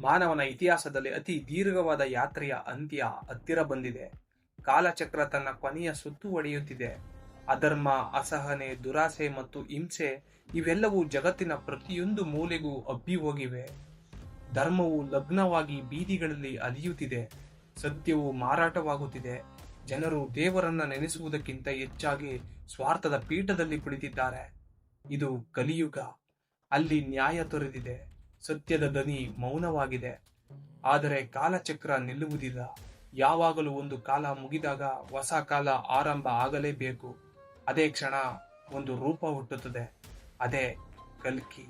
ಮಾನವನ ಇತಿಹಾಸದಲ್ಲಿ ಅತಿ ದೀರ್ಘವಾದ ಯಾತ್ರೆಯ ಅಂತ್ಯ ಹತ್ತಿರ ಬಂದಿದೆ. ಕಾಲಚಕ್ರ ತನ್ನ ಕೊನೆಯ ಸುತ್ತು ಒಡೆಯುತ್ತಿದೆ. ಅಧರ್ಮ, ಅಸಹನೆ, ದುರಾಸೆ ಮತ್ತು ಹಿಂಸೆ ಇವೆಲ್ಲವೂ ಜಗತ್ತಿನ ಪ್ರತಿಯೊಂದು ಮೂಲೆಗೂ ಅಬ್ಬಿ ಹೋಗಿವೆ. ಧರ್ಮವು ಲಗ್ನವಾಗಿ ಬೀದಿಗಳಲ್ಲಿ ಅಲಿಯುತ್ತಿದೆ. ಸತ್ಯವು ಮಾರಾಟವಾಗುತ್ತಿದೆ. ಜನರು ದೇವರನ್ನ ನೆನೆಸುವುದಕ್ಕಿಂತ ಹೆಚ್ಚಾಗಿ ಸ್ವಾರ್ಥದ ಪೀಠದಲ್ಲಿ ಕುಳಿತಿದ್ದಾರೆ. ಇದು ಕಲಿಯುಗ. ಅಲ್ಲಿ ನ್ಯಾಯ ತೊರೆದಿದೆ ಸತ್ಯದ ದನಿ ಮೌನವಾಗಿದೆ. ಆದರೆ ಕಾಲಚಕ್ರ ನಿಲ್ಲುವುದಿಲ್ಲ. ಯಾವಾಗಲೂ ಒಂದು ಕಾಲ ಮುಗಿದಾಗ ಹೊಸ ಕಾಲ ಆರಂಭ ಆಗಲೇಬೇಕು. ಅದೇ ಕ್ಷಣ ಒಂದು ರೂಪ ಹುಟ್ಟುತ್ತದೆ. ಅದೇ ಕಲ್ಕಿ.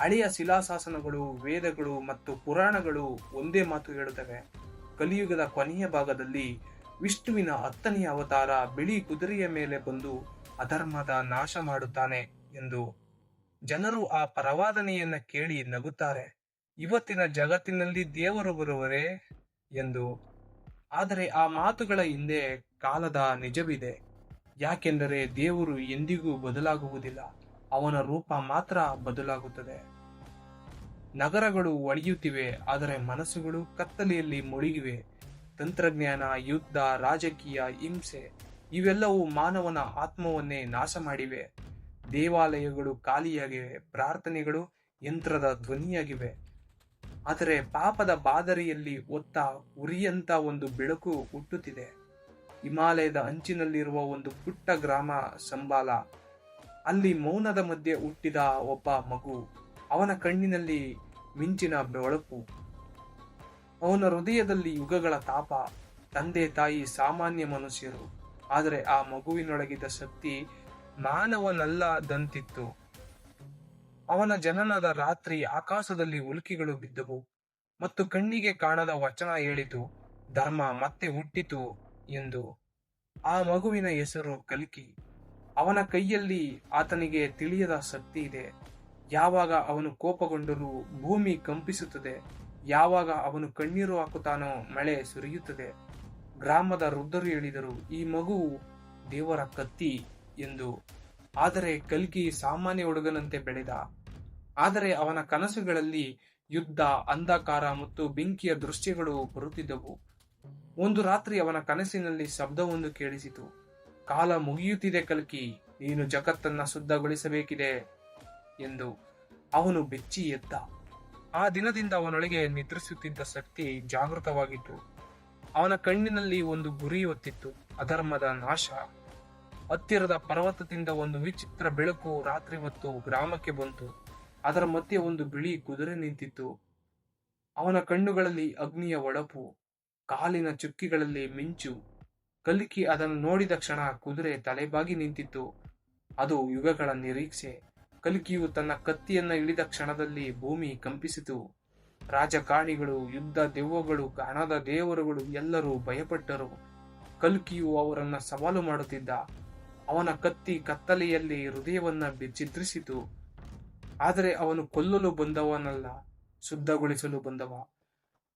ಹಳೆಯ ಶಿಲಾಶಾಸನಗಳು, ವೇದಗಳು ಮತ್ತು ಪುರಾಣಗಳು ಒಂದೇ ಮಾತು ಹೇಳುತ್ತವೆ. ಕಲಿಯುಗದ ಕೊನೆಯ ಭಾಗದಲ್ಲಿ ವಿಷ್ಣುವಿನ ಹತ್ತನೆಯ ಅವತಾರ ಬಿಳಿ ಕುದುರೆಯ ಮೇಲೆ ಬಂದು ಅಧರ್ಮದ ನಾಶ ಮಾಡುತ್ತಾನೆ ಎಂದು ಜನರು ಆ ಪರವಾದನೆಯನ್ನ ಕೇಳಿ ನಗುತ್ತಾರೆ. ಇವತ್ತಿನ ಜಗತ್ತಿನಲ್ಲಿ ದೇವರು ಬರುವರೇ ಎಂದು. ಆದರೆ ಆ ಮಾತುಗಳ ಹಿಂದೆ ಕಾಲದ ನಿಜವಿದೆ. ಯಾಕೆಂದರೆ ದೇವರು ಎಂದಿಗೂ ಬದಲಾಗುವುದಿಲ್ಲ. ಅವನ ರೂಪ ಮಾತ್ರ ಬದಲಾಗುತ್ತದೆ. ನಗರಗಳು ಒಡೆಯುತ್ತಿವೆ, ಆದರೆ ಮನಸ್ಸುಗಳು ಕತ್ತಲೆಯಲ್ಲಿ ಮುಳುಗಿವೆ. ತಂತ್ರಜ್ಞಾನ, ಯುದ್ಧ, ರಾಜಕೀಯ, ಹಿಂಸೆ ಇವೆಲ್ಲವೂ ಮಾನವನ ಆತ್ಮವನ್ನೇ ನಾಶ ಮಾಡಿವೆ ದೇವಾಲಯಗಳು, ಖಾಲಿಯಾಗಿವೆ, ಪ್ರಾರ್ಥನೆಗಳು ಯಂತ್ರದ ಧ್ವನಿಯಾಗಿವೆ. ಆದರೆ ಪಾಪದ ಬಾದರಿಯಲ್ಲಿ ಒತ್ತ ಉರಿಯಂತ ಒಂದು ಬೆಳಕು ಹುಟ್ಟುತ್ತಿದೆ. ಹಿಮಾಲಯದ ಅಂಚಿನಲ್ಲಿರುವ ಒಂದು ಪುಟ್ಟ ಗ್ರಾಮ ಸಂಬಾಲ, ಅಲ್ಲಿ ಮೌನದ ಮಧ್ಯೆ ಹುಟ್ಟಿದ ಒಬ್ಬ ಮಗು, ಅವನ ಕಣ್ಣಿನಲ್ಲಿ ಮಿಂಚಿನ ಬೆಳಕು. ಅವನ ಹೃದಯದಲ್ಲಿ ಯುಗಗಳ ತಾಪ, ತಂದೆ ತಾಯಿ ಸಾಮಾನ್ಯ ಮನುಷ್ಯರು. ಆದರೆ ಆ ಮಗುವಿನೊಳಗಿದ್ದ ಶಕ್ತಿ ಮಾನವನಲ್ಲದಂತಿತ್ತು ಅವನ ಜನನದ ರಾತ್ರಿ ಆಕಾಶದಲ್ಲಿ ಉಲ್ಕಿಗಳು ಬಿದ್ದವು ಮತ್ತು ಕಣ್ಣಿಗೆ ಕಾಣದ ವಚನ ಹೇಳಿತು, ಧರ್ಮ ಮತ್ತೆ ಹುಟ್ಟಿತು ಎಂದು. ಆ ಮಗುವಿನ ಹೆಸರು ಕಲ್ಕಿ. ಅವನ ಕೈಯಲ್ಲಿ ಆತನಿಗೆ ತಿಳಿಯದ ಶಕ್ತಿ ಇದೆ. ಯಾವಾಗ ಅವನು ಕೋಪಗೊಂಡರೂ ಭೂಮಿ ಕಂಪಿಸುತ್ತದೆ. ಯಾವಾಗ ಅವನು ಕಣ್ಣೀರು ಹಾಕುತ್ತಾನೋ ಮಳೆ ಸುರಿಯುತ್ತದೆ. ಗ್ರಾಮದ ವೃದ್ಧರು ಹೇಳಿದರು, ಈ ಮಗುವು ದೇವರ ಕತ್ತಿ ಎಂದು ಆದರೆ ಕಲ್ಕಿ ಸಾಮಾನ್ಯ ಹುಡುಗನಂತೆ ಬೆಳೆದ. ಆದರೆ ಅವನ ಕನಸುಗಳಲ್ಲಿ ಯುದ್ಧ, ಅಂಧಕಾರ ಮತ್ತು ಬೆಂಕಿಯ ದೃಶ್ಯಗಳು ಬರುತ್ತಿದ್ದವು. ಒಂದು ರಾತ್ರಿ ಅವನ ಕನಸಿನಲ್ಲಿ ಶಬ್ದವೊಂದು ಕೇಳಿಸಿತು. ಕಾಲ ಮುಗಿಯುತ್ತಿದೆ ಕಲ್ಕಿ, ನೀನು ಜಗತ್ತನ್ನ ಶುದ್ಧಗೊಳಿಸಬೇಕಿದೆ ಎಂದು ಅವನು ಬೆಚ್ಚಿ ಎದ್ದ. ಆ ದಿನದಿಂದ ಅವನೊಳಗೆ ನಿದ್ರಿಸುತ್ತಿದ್ದ ಶಕ್ತಿ ಜಾಗೃತವಾಗಿತ್ತು. ಅವನ ಕಣ್ಣಿನಲ್ಲಿ ಒಂದು ಗುರಿ ಹೊತ್ತಿತ್ತು. ಅಧರ್ಮದ ನಾಶ. ಹತ್ತಿರದ ಪರ್ವತದಿಂದ ಒಂದು ವಿಚಿತ್ರ ಬೆಳಕು ರಾತ್ರಿ ಹೊತ್ತು ಗ್ರಾಮಕ್ಕೆ ಬಂತು. ಅದರ ಮಧ್ಯೆ ಒಂದು ಬಿಳಿ ಕುದುರೆ ನಿಂತಿತ್ತು. ಅವನ ಕಣ್ಣುಗಳಲ್ಲಿ ಅಗ್ನಿಯ ಒಳಪು, ಕಾಲಿನ ಚುಕ್ಕಿಗಳಲ್ಲಿ ಮಿಂಚು. ಕಲ್ಕಿ ಅದನ್ನು ನೋಡಿದ ಕ್ಷಣ ಕುದುರೆ ತಲೆಬಾಗಿ ನಿಂತಿತ್ತು. ಅದು ಯುಗಗಳ ನಿರೀಕ್ಷೆ. ಕಲ್ಕಿಯು ತನ್ನ ಕತ್ತಿಯನ್ನು ಇಳಿದ ಕ್ಷಣದಲ್ಲಿ ಭೂಮಿ ಕಂಪಿಸಿತು. ರಾಜಕಾಣಿಗಳು, ಯುದ್ಧ ದೆವ್ವಗಳು ಹಣದ ದೇವರುಗಳು ಎಲ್ಲರೂ ಭಯಪಟ್ಟರು. ಕಲ್ಕಿಯು ಅವರನ್ನ ಸವಾಲು ಮಾಡುತ್ತಿದ್ದ. ಅವನ ಕತ್ತಿ ಕತ್ತಲೆಯಲ್ಲಿ ಹೃದಯವನ್ನ ಬಿಚ್ಚಿದ್ರಿಸಿತು. ಆದರೆ ಅವನು ಕೊಲ್ಲಲು ಬಂದವನಲ್ಲ, ಶುದ್ಧಗೊಳಿಸಲು ಬಂದವ.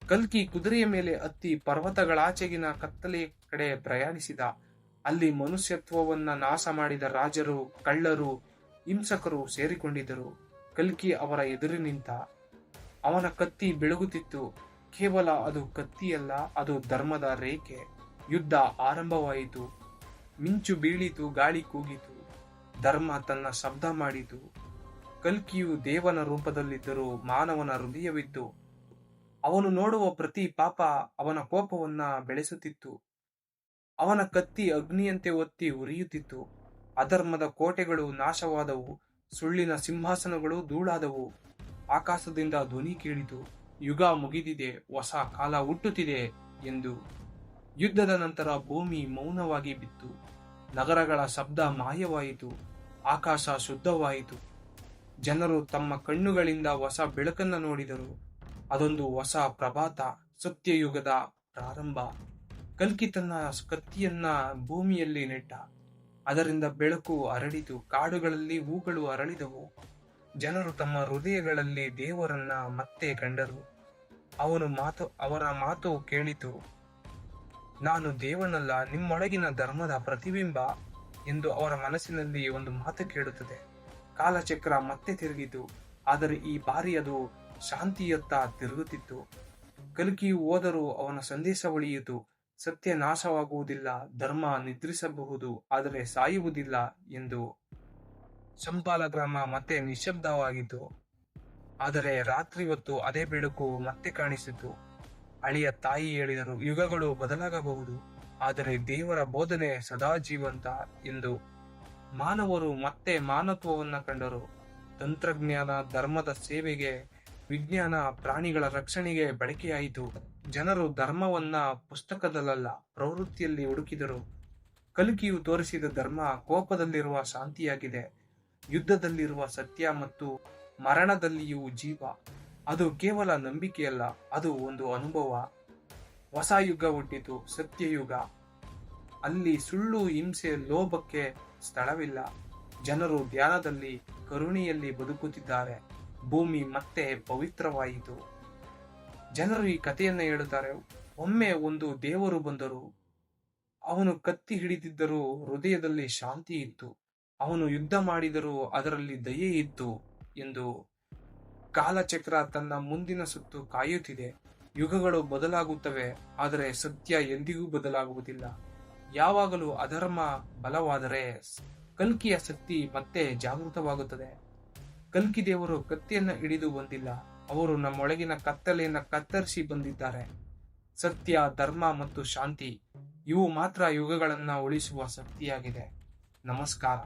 ಕಲ್ಕಿ ಕುದುರೆಯ ಮೇಲೆ ಹತ್ತಿ ಪರ್ವತಗಳಾಚೆಗಿನ ಕತ್ತಲೆ ಕಡೆ ಪ್ರಯಾಣಿಸಿದ. ಅಲ್ಲಿ ಮನುಷ್ಯತ್ವವನ್ನ ನಾಶ ಮಾಡಿದ ರಾಜರು, ಕಳ್ಳರು, ಹಿಂಸಕರು ಸೇರಿಕೊಂಡಿದ್ದರು. ಕಲ್ಕಿ ಅವರ ಎದುರು ನಿಂತ ಅವನ ಕತ್ತಿ ಬೆಳಗುತ್ತಿತ್ತು. ಕೇವಲ ಅದು ಕತ್ತಿಯಲ್ಲ, ಅದು ಧರ್ಮದ ರೇಖೆ. ಯುದ್ಧ ಆರಂಭವಾಯಿತು. ಮಿಂಚು ಬೀಳಿತು, ಗಾಳಿ ಕೂಗಿತು. ಧರ್ಮ ತನ್ನ ಶಬ್ದ ಮಾಡಿತು. ಕಲ್ಕಿಯು ದೇವನ ರೂಪದಲ್ಲಿದ್ದರೂ ಮಾನವನ ಹೃದಯವಿತ್ತು. ಅವನು ನೋಡುವ ಪ್ರತಿ ಪಾಪ ಅವನ ಕೋಪವನ್ನ ಬೆಳೆಸುತ್ತಿತ್ತು. ಅವನ ಕತ್ತಿ ಅಗ್ನಿಯಂತೆ ಒತ್ತಿ ಉರಿಯುತ್ತಿತ್ತು. ಅಧರ್ಮದ ಕೋಟೆಗಳು ನಾಶವಾದವು. ಸುಳ್ಳಿನ ಸಿಂಹಾಸನಗಳು ಧೂಳಾದವು. ಆಕಾಶದಿಂದ ಧ್ವನಿ ಕೇಳಿತು. ಯುಗ ಮುಗಿದಿದೆ. ಹೊಸ ಕಾಲ ಹುಟ್ಟುತ್ತಿದೆ ಎಂದು ಯುದ್ಧದ ನಂತರ ಭೂಮಿ ಮೌನವಾಗಿ ಬಿತ್ತು. ನಗರಗಳ ಶಬ್ದ ಮಾಯವಾಯಿತು. ಆಕಾಶ ಶುದ್ಧವಾಯಿತು. ಜನರು ತಮ್ಮ ಕಣ್ಣುಗಳಿಂದ ಹೊಸ ಬೆಳಕನ್ನು ನೋಡಿದರು. ಅದೊಂದು ಹೊಸ ಪ್ರಭಾತ, ಸತ್ಯಯುಗದ ಪ್ರಾರಂಭ. ಕಲ್ಕಿ ತನ್ನ ಕತ್ತಿಯನ್ನ ಭೂಮಿಯಲ್ಲಿ ನೆಟ್ಟ. ಅದರಿಂದ ಬೆಳಕು ಅರಳಿತು. ಕಾಡುಗಳಲ್ಲಿ ಹೂಗಳು ಅರಳಿದವು. ಜನರು ತಮ್ಮ ಹೃದಯಗಳಲ್ಲಿ ದೇವರನ್ನ ಮತ್ತೆ ಕಂಡರು. ಅವನು ಮಾತು, ಅವರ ಮಾತು ಕೇಳಿತು. ನಾನು ದೇವನಲ್ಲ, ನಿಮ್ಮೊಳಗಿನ ಧರ್ಮದ ಪ್ರತಿಬಿಂಬ ಎಂದು ಅವರ ಮನಸ್ಸಿನಲ್ಲಿ ಒಂದು ಮಾತು ಕೇಳುತ್ತದೆ. ಕಾಲಚಕ್ರ ಮತ್ತೆ ತಿರುಗಿತು, ಆದರೆ ಈ ಬಾರಿ ಅದು ಶಾಂತಿಯತ್ತ ತಿರುಗುತ್ತಿತ್ತು. ಕಲ್ಕಿಯು ಹೋದರೂ ಅವನ ಸಂದೇಶ ಉಳಿಯಿತು. ಸತ್ಯ ನಾಶವಾಗುವುದಿಲ್ಲ, ಧರ್ಮ ನಿದ್ರಿಸಬಹುದು, ಆದರೆ ಸಾಯುವುದಿಲ್ಲ ಎಂದು ಸಂಪಾಲ ಗ್ರಾಮ ಮತ್ತೆ ನಿಶಬ್ದವಾಗಿತ್ತು ಆದರೆ ರಾತ್ರಿ ಹೊತ್ತು ಅದೇ ಬೆಳಕು ಮತ್ತೆ ಕಾಣಿಸಿತು. ಅಳಿಯ ತಾಯಿ ಹೇಳಿದರು ಯುಗಗಳು ಬದಲಾಗಬಹುದು, ಆದರೆ ದೇವರ ಬೋಧನೆ ಸದಾ ಜೀವಂತ ಎಂದು. ಮಾನವರು ಮತ್ತೆ ಮಾನತ್ವವನ್ನು ಕಂಡರು. ತಂತ್ರಜ್ಞಾನ ಧರ್ಮದ ಸೇವೆಗೆ, ವಿಜ್ಞಾನ ಪ್ರಾಣಿಗಳ ರಕ್ಷಣೆಗೆ ಬಳಕೆಯಾಯಿತು. ಜನರು ಧರ್ಮವನ್ನ ಪುಸ್ತಕದಲ್ಲ ಪ್ರವೃತ್ತಿಯಲ್ಲಿ ಹುಡುಕಿದರು. ಕಲಿಕೆಯು ತೋರಿಸಿದ ಧರ್ಮ ಕೋಪದಲ್ಲಿರುವ ಶಾಂತಿಯಾಗಿದೆ. ಯುದ್ಧದಲ್ಲಿರುವ ಸತ್ಯ ಮತ್ತು ಮರಣದಲ್ಲಿಯೂ ಜೀವ. ಅದು ಕೇವಲ ನಂಬಿಕೆಯಲ್ಲ, ಅದು ಒಂದು ಅನುಭವ. ಹೊಸ ಯುಗ ಹುಟ್ಟಿತು, ಸತ್ಯಯುಗ. ಅಲ್ಲಿ ಸುಳ್ಳು, ಹಿಂಸೆ, ಲೋಭಕ್ಕೆ ಸ್ಥಳವಿಲ್ಲ. ಜನರು ಧ್ಯಾನದಲ್ಲಿ, ಕರುಣೆಯಲ್ಲಿ ಬದುಕುತ್ತಿದ್ದಾರೆ. ಭೂಮಿ ಮತ್ತೆ ಪವಿತ್ರವಾಯಿತು. ಜನರು ಈ ಕಥೆಯನ್ನು ಹೇಳುತ್ತಾರೆ, ಒಮ್ಮೆ ಒಂದು ದೇವರು ಬಂದರು. ಅವನು ಕತ್ತಿ ಹಿಡಿದಿದ್ದರೂ ಹೃದಯದಲ್ಲಿ ಶಾಂತಿ ಇತ್ತು. ಅವನು ಯುದ್ಧ ಮಾಡಿದರೂ ಅದರಲ್ಲಿ ದಯೆ ಇತ್ತು ಎಂದು ಕಾಲಚಕ್ರ ತನ್ನ ಮುಂದಿನ ಸುತ್ತು ಕಾಯುತ್ತಿದೆ. ಯುಗಗಳು ಬದಲಾಗುತ್ತವೆ, ಆದರೆ ಸತ್ಯ ಎಂದಿಗೂ ಬದಲಾಗುವುದಿಲ್ಲ. ಯಾವಾಗಲೂ ಅಧರ್ಮ ಬಲವಾದರೆ ಕಲ್ಕಿಯ ಶಕ್ತಿ ಮತ್ತೆ ಜಾಗೃತವಾಗುತ್ತದೆ. ಕಲ್ಕಿ ದೇವರು ಕತ್ತಿಯನ್ನು ಹಿಡಿದು ಬಂದಿಲ್ಲ. ಅವರು ನಮ್ಮೊಳಗಿನ ಕತ್ತಲೆಯನ್ನು ಕತ್ತರಿಸಿ ಬಂದಿದ್ದಾರೆ. ಸತ್ಯ, ಧರ್ಮ ಮತ್ತು ಶಾಂತಿ, ಇವು ಮಾತ್ರ ಯುಗಗಳನ್ನು ಉಳಿಸುವ ಶಕ್ತಿಯಾಗಿದೆ. ನಮಸ್ಕಾರ.